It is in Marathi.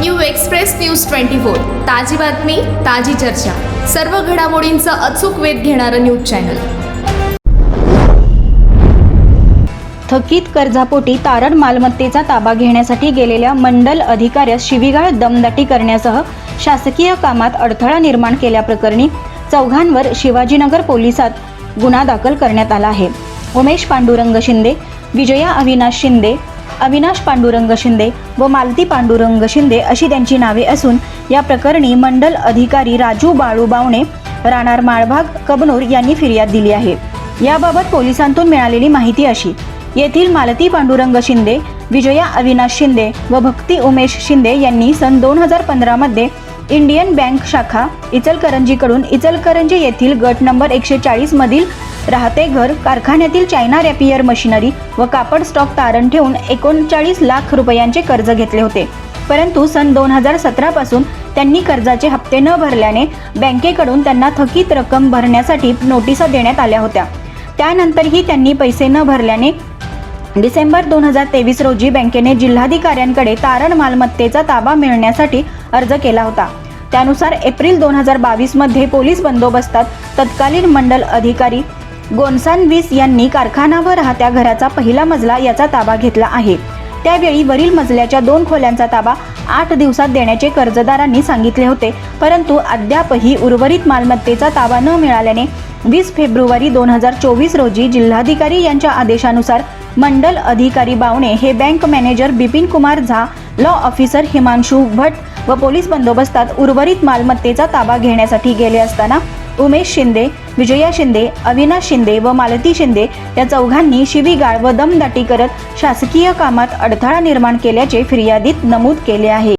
New Express News twenty four. ताजी बातमी ताजी चर्चा. सर्व घडामोडींचा अचूक वेध घेणारं न्यूज चॅनल. थकीत कर्जापोटी तारण मालमत्तेचा ताबा घेण्यासाठी गेलेल्या मंडल अधिकाऱ्यास शिवीगाळ दमदाटी करण्यासह शासकीय कामात अडथळा निर्माण केल्याप्रकरणी चौघांवर शिवाजीनगर पोलिसात गुन्हा दाखल करण्यात आला आहे. उमेश पांडुरंग शिंदे विजया अविनाश शिंदे अविनाश पांडुरंग शिंदे व मालती पांडुरंग शिंदे अशी त्यांची नावे असून या प्रकरणी मंडल अधिकारी राजू बाळू बावणे राणार माळभाग कबनूर यांनी फिर्याद दिली आहे. याबाबत पोलिसांतून मिळालेली माहिती अशी. येथील मालती पांडुरंग शिंदे विजया अविनाश शिंदे व भक्ती उमेश शिंदे यांनी सन दोन हजार पंधरामध्ये इंडियन बँक शाखा इचलकरंजीकडून इचलकरंजी येथील गट नंबर एकशे चाळीसमधील राहते घर कारखान्यातील चायना रॅपियर मशिनरी व कापड स्टॉक तारण ठेवून एकोणचाळीस लाख रुपयांचे कर्ज घेतले होते. परंतु सन दोन हजार सतरा पासून त्यांनी कर्जाचे हप्ते न भरल्याने बँकेकडून त्यांना थकीत रक्कम भरण्यासाठी नोटिसा देण्यात आल्या होत्या. त्यानंतरही त्यांनी पैसे न भरल्याने डिसेंबर दोन हजार तेवीस रोजी बँकेने जिल्हाधिकाऱ्यांकडे तारण मालमत्तेचा ताबा मिळण्यासाठी अर्ज केला होता. त्यानुसार एप्रिल दोन हजार बावीसमध्ये पोलीस बंदोबस्तात तत्कालीन मंडल अधिकारी गोनसानवीस यांनी कारखाना व राहत्या घराचा पहिला मजला याचा ताबा घेतला आहे. त्यावेळी वरील मजल्याच्या दोन खोल्यांचा ताबा आठ दिवसात देण्याचे कर्जदारांनी सांगितले होते परंतु अद्यापही उर्वरित मालमत्तेचा ताबा न मिळाल्याने वीस फेब्रुवारी दोन हजार चोवीस रोजी जिल्हाधिकारी यांच्या आदेशानुसार मंडल अधिकारी बावणे हे bank manager Bipin Kumar Jha law officer Himanshu भट व पोलीस बंदोबस्तात उर्वरित मालमत्तेचा ताबा घेण्यासाठी गेले असताना उमेश शिंदे विजया शिंदे अविनाश शिंदे व मालती शिंदे या चौघांनी शिवीगाळ व दमदाटी करत शासकीय कामात अडथळा निर्माण केल्याचे फिर्यादीत नमूद केले आहे.